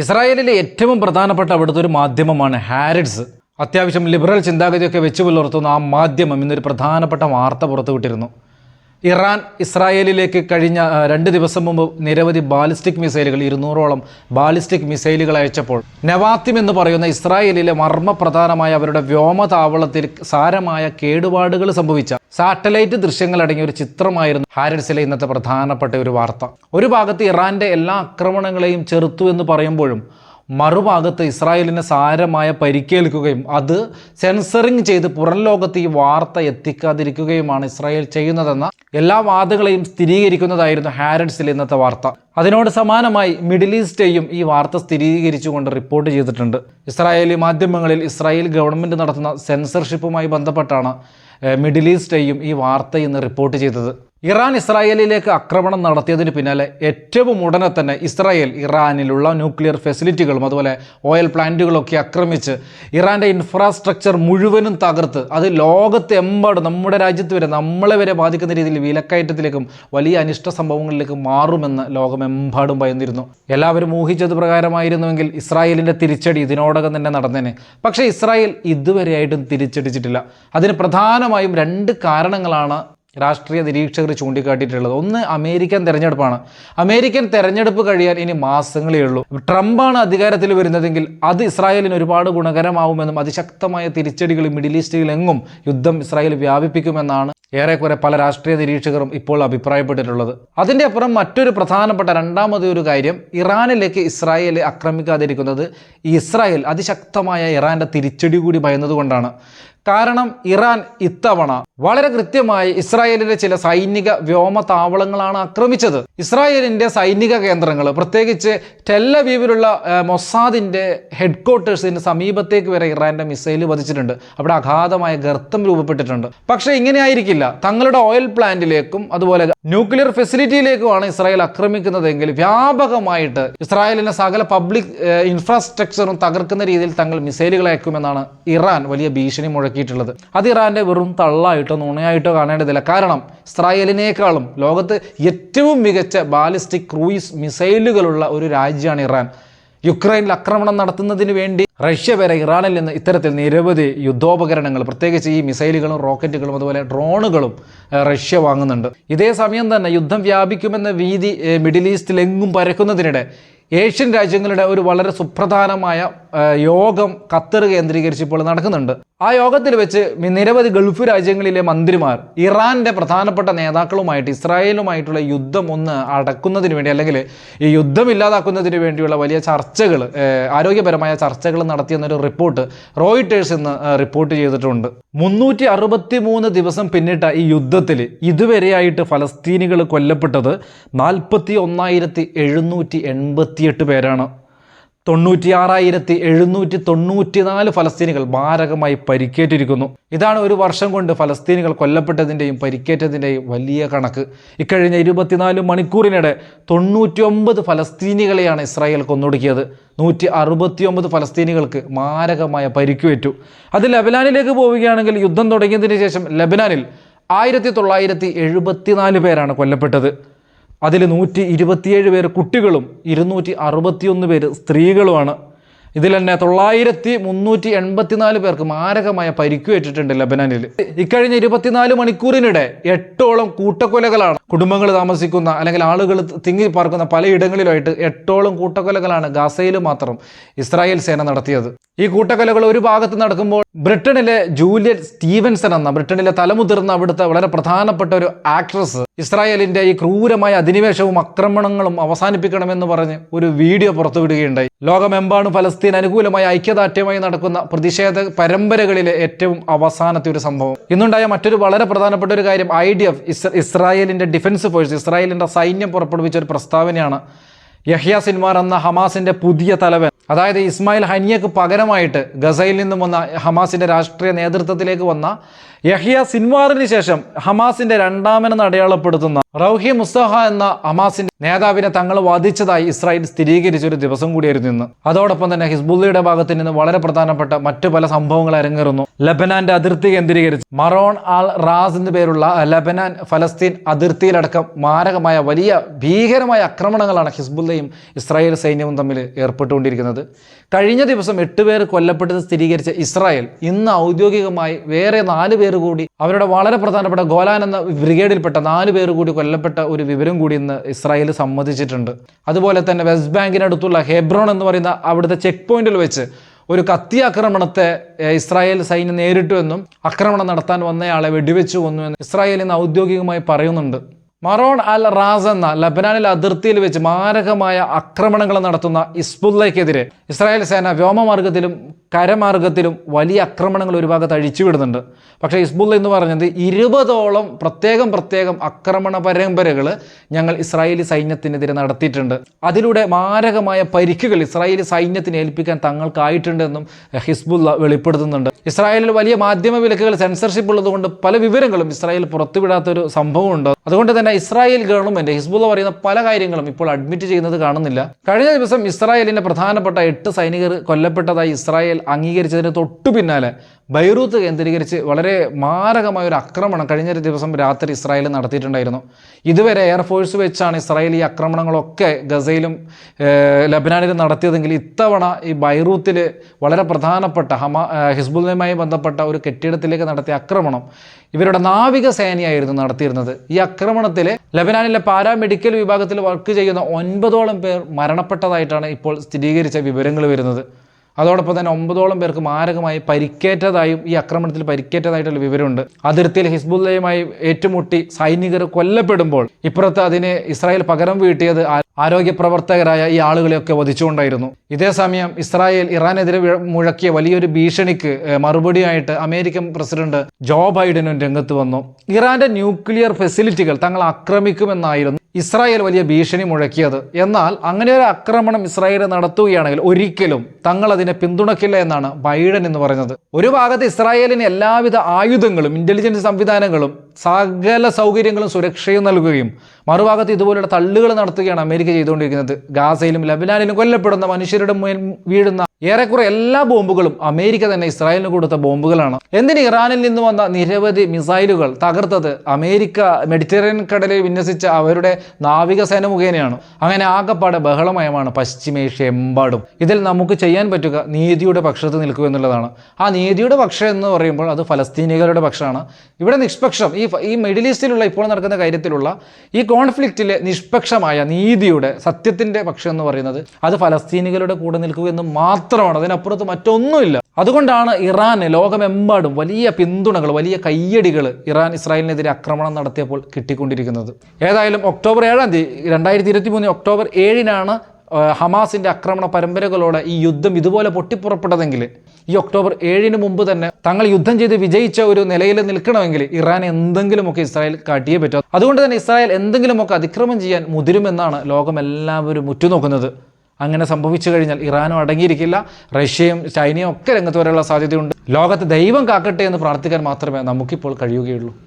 ഇസ്രായേലിലെ ഏറ്റവും പ്രധാനപ്പെട്ട അവിടുത്തെ ഒരു മാധ്യമമാണ് ഹാരിഡ്സ്. അത്യാവശ്യം ലിബറൽ ചിന്താഗതിയൊക്കെ വെച്ച് പുലർത്തുന്ന ആ മാധ്യമം ഇന്നൊരു പ്രധാനപ്പെട്ട വാർത്ത പുറത്തുവിട്ടിരുന്നു. ഇറാൻ ഇസ്രായേലിലേക്ക് കഴിഞ്ഞ രണ്ട് ദിവസം മുമ്പ് നിരവധി ബാലിസ്റ്റിക് മിസൈലുകൾ ഇരുന്നൂറോളം ബാലിസ്റ്റിക് മിസൈലുകൾ അയച്ചപ്പോൾ നവാത്തിം എന്ന് പറയുന്ന ഇസ്രായേലിലെ മർമ്മപ്രധാനമായ അവരുടെ വ്യോമതാവളത്തിൽ സാരമായ കേടുപാടുകൾ സംഭവിച്ച സാറ്റലൈറ്റ് ദൃശ്യങ്ങൾ അടങ്ങിയ ഒരു ചിത്രമായിരുന്നു ഹാരിഡ്സിലെ ഇന്നത്തെ പ്രധാനപ്പെട്ട ഒരു വാർത്ത. ഒരു ഭാഗത്ത് ഇറാന്റെ എല്ലാ ആക്രമണങ്ങളെയും ചെറുത്തു എന്ന് പറയുമ്പോഴും മറുഭാഗത്ത് ഇസ്രായേലിന് സാരമായ പരിക്കേൽക്കുകയും അത് സെൻസറിങ് ചെയ്ത് പുറം ലോകത്ത് ഈ വാർത്ത എത്തിക്കാതിരിക്കുകയുമാണ് ഇസ്രായേൽ ചെയ്യുന്നതെന്ന എല്ലാ വാദങ്ങളെയും സ്ഥിരീകരിക്കുന്നതായിരുന്നു ഹാരഡ്സിൽ ഇന്നത്തെ വാർത്ത. അതിനോട് സമാനമായി മിഡിൽ ഈസ്റ്റേയും ഈ വാർത്ത സ്ഥിരീകരിച്ചുകൊണ്ട് റിപ്പോർട്ട് ചെയ്തിട്ടുണ്ട്. ഇസ്രായേലി മാധ്യമങ്ങളിൽ ഇസ്രായേൽ ഗവൺമെന്റ് നടത്തുന്ന സെൻസർഷിപ്പുമായി ബന്ധപ്പെട്ടാണ് മിഡിൽ ഈസ്റ്റേയും ഈ വാർത്ത ഇന്ന് റിപ്പോർട്ട് ചെയ്തത്. ഇറാൻ ഇസ്രായേലിലേക്ക് ആക്രമണം നടത്തിയതിന് പിന്നാലെ ഏറ്റവും ഉടനെ തന്നെ ഇസ്രായേൽ ഇറാനിലുള്ള ന്യൂക്ലിയർ ഫെസിലിറ്റികളും അതുപോലെ ഓയിൽ പ്ലാന്റുകളൊക്കെ ആക്രമിച്ച് ഇറാന്റെ ഇൻഫ്രാസ്ട്രക്ചർ മുഴുവനും തകർത്ത് അത് ലോകത്തെമ്പാടും നമ്മുടെ രാജ്യത്ത് വരെ നമ്മളെ വരെ ബാധിക്കുന്ന രീതിയിൽ വിലക്കയറ്റത്തിലേക്കും വലിയ അനിഷ്ട സംഭവങ്ങളിലേക്കും മാറുമെന്ന് ലോകമെമ്പാടും ഭയന്നിരുന്നു. എല്ലാവരും ഊഹിച്ചത് പ്രകാരമായിരുന്നുവെങ്കിൽ ഇസ്രായേലിന്റെ തിരിച്ചടി ഇതിനോടകം തന്നെ നടന്നേനെ. പക്ഷേ ഇസ്രായേൽ ഇതുവരെയായിട്ടും തിരിച്ചടിച്ചിട്ടില്ല. അതിന് പ്രധാനമായും രണ്ട് കാരണങ്ങളാണ് രാഷ്ട്രീയ നിരീക്ഷകർ ചൂണ്ടിക്കാട്ടിയിട്ടുള്ളത്. ഒന്ന് അമേരിക്കൻ തെരഞ്ഞെടുപ്പാണ്. അമേരിക്കൻ തെരഞ്ഞെടുപ്പ് കഴിയാൻ ഇനി മാസങ്ങളേ ഉള്ളൂ. ട്രംപാണ് അധികാരത്തിൽ വരുന്നതെങ്കിൽ അത് ഇസ്രായേലിന് ഒരുപാട് ഗുണകരമാവുമെന്നും അതിശക്തമായ തിരിച്ചടികൾ മിഡിൽ ഈസ്റ്റിൽ എങ്ങും യുദ്ധം ഇസ്രായേൽ വ്യാപിപ്പിക്കുമെന്നാണ് ഏറെക്കുറെ പല രാഷ്ട്രീയ നിരീക്ഷകരും ഇപ്പോൾ അഭിപ്രായപ്പെട്ടിട്ടുള്ളത്. അതിന്റെ അപ്പുറം മറ്റൊരു പ്രധാനപ്പെട്ട രണ്ടാമത് ഒരു കാര്യം ഇറാനിലേക്ക് ഇസ്രായേൽ ആക്രമിക്കാതിരിക്കുന്നത് ഇസ്രായേൽ അതിശക്തമായ ഇറാന്റെ തിരിച്ചടി കൂടി ഭയന്നതുകൊണ്ടാണ്. കാരണം ഇറാൻ ഇത്തവണ വളരെ കൃത്യമായി ഇസ്രായേലിലെ ചില സൈനിക വ്യോമ താവളങ്ങളാണ് ആക്രമിച്ചത്. ഇസ്രായേലിന്റെ സൈനിക കേന്ദ്രങ്ങൾ പ്രത്യേകിച്ച് ടെല്ലവീവിലുള്ള മൊസാദിന്റെ ഹെഡ് ക്വാർട്ടേഴ്സിന് സമീപത്തേക്ക് വരെ ഇറാന്റെ മിസൈൽ പതിച്ചിട്ടുണ്ട്. അവിടെ അഗാധമായ ഗർത്തം രൂപപ്പെട്ടിട്ടുണ്ട്. പക്ഷേ ഇങ്ങനെ ആയിരിക്കില്ല. തങ്ങളുടെ ഓയിൽ പ്ലാന്റിലേക്കും അതുപോലെ ന്യൂക്ലിയർ ഫെസിലിറ്റിയിലേക്കുമാണ് ഇസ്രായേൽ ആക്രമിക്കുന്നതെങ്കിൽ വ്യാപകമായിട്ട് ഇസ്രായേലിന്റെ സകല പബ്ലിക് ഇൻഫ്രാസ്ട്രക്ചറും തകർക്കുന്ന രീതിയിൽ തങ്ങൾ മിസൈലുകൾ അയക്കുമെന്നാണ് ഇറാൻ വലിയ ഭീഷണി മുഴക്കിയിട്ടുള്ളത്. അത് ഇറാന്റെ വെറും തള്ളായിട്ടോ നുണയായിട്ടോ കാണേണ്ടതില്ല. കാരണം ഇസ്രായേലിനേക്കാളും ലോകത്ത് ഏറ്റവും മികച്ച ബാലിസ്റ്റിക് ക്രൂയിസ് മിസൈലുകളുള്ള ഒരു രാജ്യമാണ് ഇറാൻ. യുക്രൈനിൽ ആക്രമണം നടത്തുന്നതിന് വേണ്ടി റഷ്യ വരെ ഇറാനിൽ നിന്ന് ഇത്തരത്തിൽ നിരവധി യുദ്ധോപകരണങ്ങൾ പ്രത്യേകിച്ച് ഈ മിസൈലുകളും റോക്കറ്റുകളും അതുപോലെ ഡ്രോണുകളും റഷ്യ വാങ്ങുന്നുണ്ട്. ഇതേ സമയം തന്നെ യുദ്ധം വ്യാപിക്കുമെന്ന ഏഹ്, മിഡിൽ ഈസ്റ്റിലെങ്ങും പരക്കുന്നതിനിടെ ഏഷ്യൻ രാജ്യങ്ങളുടെ ഒരു വളരെ സുപ്രധാനമായ യോഗം ഖത്തർ കേന്ദ്രീകരിച്ച് ഇപ്പോൾ നടക്കുന്നുണ്ട്. ആ യോഗത്തിൽ വെച്ച് നിരവധി ഗൾഫ് രാജ്യങ്ങളിലെ മന്ത്രിമാർ ഇറാന്റെ പ്രധാനപ്പെട്ട നേതാക്കളുമായിട്ട് ഇസ്രായേലുമായിട്ടുള്ള യുദ്ധം ഒന്ന് അടക്കുന്നതിന് വേണ്ടി അല്ലെങ്കിൽ ഈ യുദ്ധം ഇല്ലാതാക്കുന്നതിന് വേണ്ടിയുള്ള വലിയ ചർച്ചകൾ ആരോഗ്യപരമായ ചർച്ചകൾ നടത്തിയെന്നൊരു റിപ്പോർട്ട് റോയിട്ടേഴ്സ് ഇന്ന് റിപ്പോർട്ട് ചെയ്തിട്ടുണ്ട്. മുന്നൂറ്റി അറുപത്തി മൂന്ന് ദിവസം പിന്നിട്ട ഈ യുദ്ധത്തിൽ ഇതുവരെയായിട്ട് ഫലസ്തീനികൾ കൊല്ലപ്പെട്ടത് നാൽപ്പത്തി ഒന്നായിരത്തി എഴുന്നൂറ്റി എൺപത്തിയെട്ട് പേരാണ്. തൊണ്ണൂറ്റിയാറായിരത്തി എഴുന്നൂറ്റി തൊണ്ണൂറ്റിനാല് ഫലസ്തീനികൾ മാരകമായി പരിക്കേറ്റിരിക്കുന്നു. ഇതാണ് ഒരു വർഷം കൊണ്ട് ഫലസ്തീനികൾ കൊല്ലപ്പെട്ടതിന്റെയും പരിക്കേറ്റതിന്റെയും വലിയ കണക്ക്. ഇക്കഴിഞ്ഞ ഇരുപത്തിനാല് മണിക്കൂറിനിടെ തൊണ്ണൂറ്റിയൊമ്പത് ഫലസ്തീനികളെയാണ് ഇസ്രായേൽ കൊന്നൊടുക്കിയത്. നൂറ്റി അറുപത്തിയൊമ്പത് ഫലസ്തീനികൾക്ക് മാരകമായ പരിക്കേറ്റു. അത് ലബനാനിലേക്ക് പോവുകയാണെങ്കിൽ യുദ്ധം തുടങ്ങിയതിന് ശേഷം ലബനാനിൽ ആയിരത്തി തൊള്ളായിരത്തി എഴുപത്തിനാല് പേരാണ് കൊല്ലപ്പെട്ടത്. അതിൽ നൂറ്റി ഇരുപത്തിയേഴ് പേര് കുട്ടികളും ഇരുന്നൂറ്റി അറുപത്തിയൊന്ന് പേര് സ്ത്രീകളുമാണ്. ഇതിൽ തന്നെ തൊള്ളായിരത്തി മുന്നൂറ്റി എൺപത്തിനാല് പേർക്ക് മാരകമായ പരിക്കുവേറ്റിട്ടുണ്ട് ലബനാനിൽ. ഇക്കഴിഞ്ഞ ഇരുപത്തിനാല് മണിക്കൂറിനിടെ എട്ടോളം കൂട്ടക്കൊലകളാണ് കുടുംബങ്ങൾ താമസിക്കുന്ന അല്ലെങ്കിൽ ആളുകൾ തിങ്ങി പാർക്കുന്ന പലയിടങ്ങളിലായിട്ട് എട്ടോളം കൂട്ടക്കൊലകളാണ് ഗാസയിൽ മാത്രം ഇസ്രായേൽ സേന നടത്തിയത്. ഈ കൂട്ടക്കൊലകൾ ഒരു ഭാഗത്ത് നടക്കുമ്പോൾ ബ്രിട്ടനിലെ ജൂലിയൻ സ്റ്റീവൻസൺ എന്ന ബ്രിട്ടനിലെ തലമുതിർന്ന അവിടുത്തെ വളരെ പ്രധാനപ്പെട്ട ഒരു ആക്ട്രസ് ഇസ്രായേലിന്റെ ഈ ക്രൂരമായ അധിനിവേശവും ആക്രമണങ്ങളും അവസാനിപ്പിക്കണമെന്ന് പറഞ്ഞ് ഒരു വീഡിയോ പുറത്തുവിടുകയുണ്ടായി. ലോകമെമ്പാടും ഫലസ്തീൻ അനുകൂലമായ ഐക്യദാർഢ്യമായി നടക്കുന്ന പ്രതിഷേധ പരമ്പരകളിലെ ഏറ്റവും അവസാനത്തെ ഒരു സംഭവം. ഇന്നുണ്ടായ മറ്റൊരു വളരെ പ്രധാനപ്പെട്ട ഒരു കാര്യം ഐ ഡി എഫ് ഇസ്രായേലിന്റെ ഡിഫൻസ് ഫോഴ്സ് ഇസ്രായേലിന്റെ സൈന്യം പുറപ്പെടുവിച്ച ഒരു പ്രസ്താവനയാണ് യഹ്യ സിൻമാർ എന്ന ഹമാസിന്റെ പുതിയ തലവൻ. അതായത് ഇസ്മായിൽ ഹനിയക്ക് പകരമായിട്ട് ഗസയിൽ നിന്നും വന്ന ഹമാസിന്റെ രാഷ്ട്രീയ നേതൃത്വത്തിലേക്ക് വന്ന യഹിയ സിൻവാറിന് ശേഷം ഹമാസിന്റെ രണ്ടാമനെന്ന് അടയാളപ്പെടുത്തുന്ന റൗഹി മുസ്തഫ എന്ന ഹമാസിന്റെ നേതാവിനെ തങ്ങൾ വധിച്ചതായി ഇസ്രായേൽ സ്ഥിരീകരിച്ച ഒരു ദിവസം കൂടിയായിരുന്നു ഇന്ന്. അതോടൊപ്പം തന്നെ ഹിസ്ബുള്ളയുടെ ഭാഗത്ത് നിന്ന് വളരെ പ്രധാനപ്പെട്ട മറ്റു പല സംഭവങ്ങൾ അരങ്ങേറുന്നു. ലബനാന്റെ അതിർത്തി കേന്ദ്രീകരിച്ച് മറോൺ ആൾ റാസ് എന്നു പേരുള്ള ലബനാൻ ഫലസ്തീൻ അതിർത്തിയിലടക്കം മാരകമായ വലിയ ഭീകരമായ ആക്രമണങ്ങളാണ് ഹിസ്ബുള്ളയും ഇസ്രായേൽ സൈന്യവും തമ്മിൽ ഏർപ്പെട്ടുകൊണ്ടിരിക്കുന്നത്. കഴിഞ്ഞ ദിവസം എട്ട് പേർ കൊല്ലപ്പെട്ടത് സ്ഥിരീകരിച്ച ഇസ്രായേൽ ഇന്ന് ഔദ്യോഗികമായി വേറെ നാല് പേർ കൂടി അവരുടെ വളരെ പ്രധാനപ്പെട്ട ഗോലാൻ എന്ന ബ്രിഗേഡിൽപ്പെട്ട നാല് പേർ കൂടി കൊല്ലപ്പെട്ട ഒരു വിവരം കൂടി ഇന്ന് ഇസ്രായേൽ സമ്മതിച്ചിട്ടുണ്ട്. അതുപോലെ തന്നെ വെസ്റ്റ് ബാങ്കിനടുത്തുള്ള ഹെബ്രോൺ എന്ന് പറയുന്ന അവിടുത്തെ ചെക്ക് പോയിന്റിൽ വെച്ച് ഒരു കത്തി ആക്രമണത്തെ ഇസ്രായേൽ സൈന്യം നേരിട്ടുവെന്നും ആക്രമണം നടത്താൻ വന്നയാളെ വെടിവെച്ചു കൊന്നു എന്ന് ഇസ്രായേൽ ഔദ്യോഗികമായി പറയുന്നുണ്ട്. മറോൺ അൽ റാസ് എന്ന ലബനാനിൽ അതിർത്തിയിൽ വെച്ച് മാരകമായ ആക്രമണങ്ങൾ നടത്തുന്ന ഇസ്ബുല്ലയ്ക്കെതിരെ ഇസ്രായേൽ സേന വ്യോമമാർഗത്തിലും കരമാർഗത്തിലും വലിയ ആക്രമണങ്ങൾ ഒരു ഭാഗത്ത് അഴിച്ചുവിടുന്നുണ്ട്. പക്ഷേ ഇസ്ബുല്ല എന്ന് പറഞ്ഞത് ഇരുപതോളം പ്രത്യേകം പ്രത്യേകം ആക്രമണ പരമ്പരകൾ ഞങ്ങൾ ഇസ്രായേലി സൈന്യത്തിനെതിരെ നടത്തിയിട്ടുണ്ട്. അതിലൂടെ മാരകമായ പരിക്കുകൾ ഇസ്രായേലി സൈന്യത്തിന് ഏൽപ്പിക്കാൻ തങ്ങൾക്കായിട്ടുണ്ടെന്നും ഹിസ്ബുല്ല വെളിപ്പെടുത്തുന്നുണ്ട്. ഇസ്രായേലിൽ വലിയ മാധ്യമ വിലക്കുകൾ സെൻസർഷിപ്പ് ഉള്ളതുകൊണ്ട് പല വിവരങ്ങളും ഇസ്രായേൽ പുറത്തുവിടാത്തൊരു സംഭവമുണ്ട്. അതുകൊണ്ട് തന്നെ ഇസ്രായേൽ ഗവൺമെന്റ് ഹിസ്ബുള്ള പറയുന്ന പല കാര്യങ്ങളും ഇപ്പോൾ അഡ്മിറ്റ് ചെയ്യുന്നത് കാണുന്നില്ല. കഴിഞ്ഞ ദിവസം ഇസ്രായേലിന്റെ പ്രധാനപ്പെട്ട എട്ട് സൈനികർ കൊല്ലപ്പെട്ടതായി ഇസ്രായേൽ അംഗീകരിച്ചതിന് തൊട്ടു പിന്നാലെ ബൈറൂത്ത് കേന്ദ്രീകരിച്ച് വളരെ മാരകമായ ഒരു ആക്രമണം കഴിഞ്ഞ ഒരു ദിവസം രാത്രി ഇസ്രായേൽ നടത്തിയിട്ടുണ്ടായിരുന്നു. ഇതുവരെ എയർഫോഴ്സ് വെച്ചാണ് ഇസ്രായേൽ ഈ ആക്രമണങ്ങളൊക്കെ ഗസയിലും ലബനാനിലും നടത്തിയതെങ്കിൽ ഇത്തവണ ഈ ബൈറൂത്തിൽ വളരെ പ്രധാനപ്പെട്ട ഹമാ ഹിസ്ബുലുമായി ബന്ധപ്പെട്ട ഒരു കെട്ടിടത്തിലേക്ക് നടത്തിയ ആക്രമണം ഇവരുടെ നാവിക സേനയായിരുന്നു നടത്തിയിരുന്നത്. ഈ ആക്രമണത്തിൽ ലബനാനിലെ പാരാമെഡിക്കൽ വിഭാഗത്തിൽ വർക്ക് ചെയ്യുന്ന ഒൻപതോളം പേർ മരണപ്പെട്ടതായിട്ടാണ് ഇപ്പോൾ സ്ഥിരീകരിച്ച വിവരങ്ങൾ വരുന്നത്. അതോടൊപ്പം തന്നെ ഒമ്പതോളം പേർക്ക് മാരകമായി പരിക്കേറ്റതായും ഈ ആക്രമണത്തിൽ പരിക്കേറ്റതായിട്ടുള്ള വിവരമുണ്ട്. അതിർത്തിയിൽ ഹിസ്ബുല്ലയുമായി ഏറ്റുമുട്ടി സൈനികർ കൊല്ലപ്പെടുമ്പോൾ ഇപ്പുറത്ത് അതിന് ഇസ്രായേൽ പകരം വീട്ടിയത് ആരോഗ്യ പ്രവർത്തകരായ ഈ ആളുകളെയൊക്കെ വധിച്ചുകൊണ്ടായിരുന്നു. ഇതേസമയം ഇസ്രായേൽ ഇറാനെതിരെ മുഴക്കിയ വലിയൊരു ഭീഷണിക്ക് മറുപടിയായിട്ട് അമേരിക്കൻ പ്രസിഡന്റ് ജോ ബൈഡനും രംഗത്ത് വന്നു. ഇറാന്റെ ന്യൂക്ലിയർ ഫെസിലിറ്റികൾ തങ്ങൾ ആക്രമിക്കുമെന്നായിരുന്നു ഇസ്രായേൽ വലിയ ഭീഷണി മുഴക്കിയത്. എന്നാൽ അങ്ങനെ ഒരു ആക്രമണം ഇസ്രായേൽ നടത്തുകയാണെങ്കിൽ ഒരിക്കലും തങ്ങൾ അതിനെ പിന്തുണക്കില്ല എന്നാണ് ബൈഡൻ എന്ന് പറയുന്നത്. ഒരു ഭാഗത്ത് ഇസ്രായേലിന് എല്ലാവിധ ആയുധങ്ങളും ഇന്റലിജൻസ് സംവിധാനങ്ങളും സകല സൗകര്യങ്ങളും സുരക്ഷയും നൽകുകയും മറുഭാഗത്ത് ഇതുപോലുള്ള തള്ളുകൾ നടത്തുകയാണ് അമേരിക്ക ചെയ്തുകൊണ്ടിരിക്കുന്നത്. ഗാസയിലും ലബനാനിലും കൊല്ലപ്പെടുന്ന മനുഷ്യരുടെ മേൽ വീഴുന്ന ഏറെക്കുറെ എല്ലാ ബോംബുകളും അമേരിക്ക തന്നെ ഇസ്രായേലിന് കൊടുത്ത ബോംബുകളാണ്. എന്തിന് ഇറാനിൽ നിന്ന് വന്ന നിരവധി മിസൈലുകൾ തകർത്തത് അമേരിക്ക മെഡിറ്ററേനിയൻ കടലിൽ വിന്യസിച്ച അവരുടെ നാവികസേന മുഖേനയാണ്. അങ്ങനെ ആകപ്പാടെ ബഹളമയമാണ് പശ്ചിമേഷ്യ എമ്പാടും. ഇതിൽ നമുക്ക് ചെയ്യാൻ പറ്റുക നീതിയുടെ പക്ഷത്ത് നിൽക്കുക എന്നുള്ളതാണ്. ആ നീതിയുടെ പക്ഷം എന്ന് പറയുമ്പോൾ അത് ഫലസ്തീനികളുടെ പക്ഷമാണ്. ഇവിടെ നിഷ്പക്ഷം ഈ ഈ മിഡിൽ ഈസ്റ്റിലുള്ള ഇപ്പോൾ നടക്കുന്ന കാര്യത്തിലുള്ള ഈ കോൺഫ്ലിക്റ്റിലെ നിഷ്പക്ഷമായ നീതിയുടെ സത്യത്തിന്റെ പക്ഷം എന്ന് പറയുന്നത് അത് ഫലസ്തീനികളുടെ കൂടെ നിൽക്കുക എന്ന് മാത്രമാണ്. അതിനപ്പുറത്ത് മറ്റൊന്നുമില്ല. അതുകൊണ്ടാണ് ഇറാന് ലോകമെമ്പാടും വലിയ പിന്തുണകൾ വലിയ കയ്യടികൾ ഇറാൻ ഇസ്രായേലിനെതിരെ ആക്രമണം നടത്തിയപ്പോൾ കിട്ടിക്കൊണ്ടിരിക്കുന്നത്. ഏതായാലും ഒക്ടോബർ ഏഴാം തീയതി രണ്ടായിരത്തി ഇരുപത്തി മൂന്ന് ഒക്ടോബർ ഏഴിനാണ് ആ, ഹമാസിന്റെ ആക്രമണ പരമ്പരകളോടെ ഈ യുദ്ധം ഇതുപോലെ പൊട്ടിപ്പുറപ്പെട്ടതെങ്കിൽ ഈ ഒക്ടോബർ ഏഴിന് മുമ്പ് തന്നെ തങ്ങൾ യുദ്ധം ചെയ്ത് വിജയിച്ച ഒരു നിലയിൽ നിൽക്കണമെങ്കിൽ ഇറാൻ എന്തെങ്കിലുമൊക്കെ ഇസ്രായേൽ കാട്ടിയേ പറ്റും. അതുകൊണ്ട് തന്നെ ഇസ്രായേൽ എന്തെങ്കിലുമൊക്കെ അതിക്രമം ചെയ്യാൻ മുതിരുമെന്നാണ് ലോകം എല്ലാവരും ഉറ്റുനോക്കുന്നത്. അങ്ങനെ സംഭവിച്ചു കഴിഞ്ഞാൽ ഇറാനും അടങ്ങിയിരിക്കില്ല. റഷ്യയും ചൈനയും ഒക്കെ രംഗത്ത് വരെയുള്ള സാധ്യതയുണ്ട്. ലോകത്ത് ദൈവം കാക്കട്ടെ എന്ന് പ്രാർത്ഥിക്കാൻ മാത്രമേ നമുക്കിപ്പോൾ കഴിയുകയുള്ളൂ.